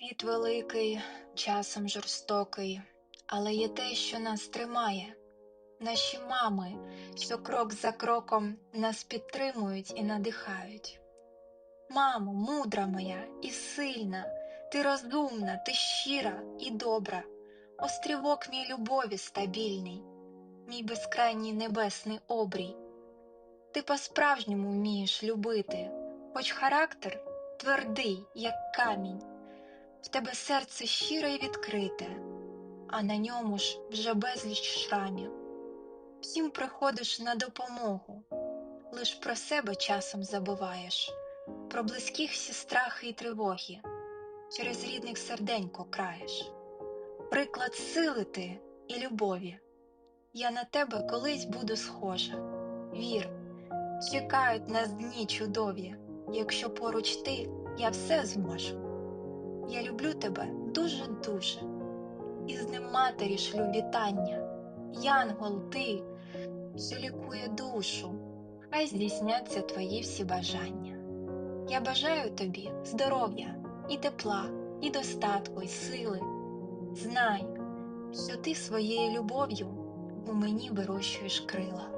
Світ великий, часом жорстокий, але є те, що нас тримає. Наші мами, що крок за кроком нас підтримують і надихають. Мамо, мудра моя і сильна, ти розумна, ти щира і добра, острівок мій любові стабільний, мій безкрайній небесний обрій. Ти по-справжньому вмієш любити, хоч характер твердий, як камінь. Тебе серце щире й відкрите, а на ньому ж вже безліч шрамів. Всім приходиш на допомогу, лиш про себе часом забуваєш, про близьких всі страхи й тривоги, через рідних серденько краєш. Приклад сили ти і любові. Я на тебе колись буду схожа. Вір, чекають нас дні чудові, якщо поруч ти, я все зможу. Я люблю тебе дуже-дуже, і з ним матері шлю вітання. Янгол, ти, що лікує душу, хай здійсняться твої всі бажання. Я бажаю тобі здоров'я, і тепла, і достатку, і сили. Знай, що ти своєю любов'ю у мені вирощуєш крила.